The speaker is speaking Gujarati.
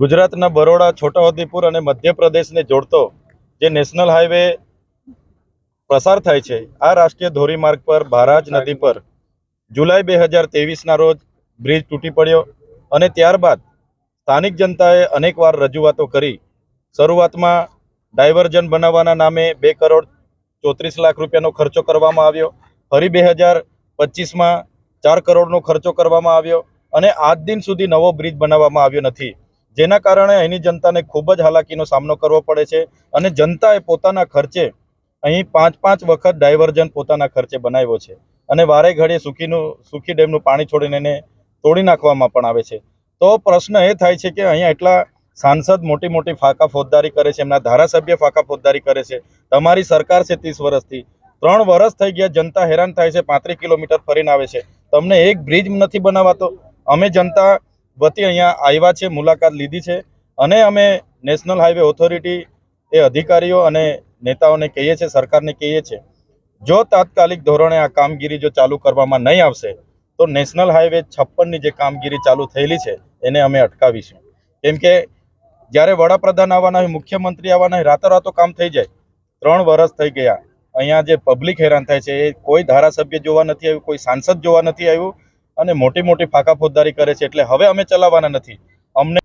ગુજરાતના બરોડા, છોટાઉદેપુર અને મધ્યપ્રદેશને જોડતો જે નેશનલ હાઈવે પસાર થાય છે, આ રાષ્ટ્રીય ધોરીમાર્ગ પર ભારાજ નદી પર જુલાઈ બે હજાર તેવીસના રોજ બ્રિજ તૂટી પડ્યો અને ત્યારબાદ સ્થાનિક જનતાએ અનેકવાર રજૂઆતો કરી. શરૂઆતમાં ડાયવર્ઝન બનાવવાના નામે બે કરોડ ચોત્રીસ લાખ રૂપિયાનો ખર્ચો કરવામાં આવ્યો. ફરી બે હજાર પચીસમાં ચાર કરોડનો ખર્ચો કરવામાં આવ્યો અને આજ દિન સુધી નવો બ્રિજ બનાવવામાં આવ્યો નથી. જેના કારણે અહીંની જનતાને ખૂબ જ હાલાકીનો સામનો કરવો પડે છે અને જનતાએ પોતાના ખર્ચે અહીં પાંચ પાંચ વખત ડાયવર્ઝન પોતાના ખર્ચે બનાવ્યો છે. અને વારે ઘડીએ સુખીનું, સુખી ડેમનું પાણી છોડીને એને તોડી નાખવામાં પણ આવે છે. તો પ્રશ્ન એ થાય છે કે અહીંયા એટલા સાંસદ મોટી મોટી ફાકા ફોજદારી કરે છે, એમના ધારાસભ્ય ફાકા ફોજદારી કરે છે. તમારી સરકાર છે ત્રીસ વર્ષથી. ત્રણ વર્ષ થઈ ગયા જનતા હેરાન થાય છે, પાંત્રીસ કિલોમીટર ફરીને આવે છે. તમને એક બ્રિજ નથી બનાવાતો. અમે જનતા વતી અહીંયા આવ્યા છે, મુલાકાત લીધી છે અને અમે નેશનલ હાઈવે ઓથોરિટી એ અધિકારીઓ અને નેતાઓને કહીએ છીએ, સરકારને કહીએ છીએ, જો તાત્કાલિક ધોરણે આ કામગીરી જો ચાલુ કરવામાં નહીં આવશે, તો નેશનલ હાઈવે છપ્પનની જે કામગીરી ચાલુ થયેલી છે, એને અમે અટકાવીશું. કેમ કે જ્યારે વડાપ્રધાન આવવાના હોય, મુખ્યમંત્રી આવવાના હોય, રાતોરાતો કામ થઈ જાય, ત્રણ વર્ષ થઈ ગયા, અહીંયા જે પબ્લિક હેરાન થાય છે, એ કોઈ ધારાસભ્ય જોવા નથી આવ્યું, કોઈ સાંસદ જોવા નથી આવ્યું અને મોટી મોટી ફાકા ફોજદારી કરે છે એટલે હવે અમે ચલાવવાના નથી. અમને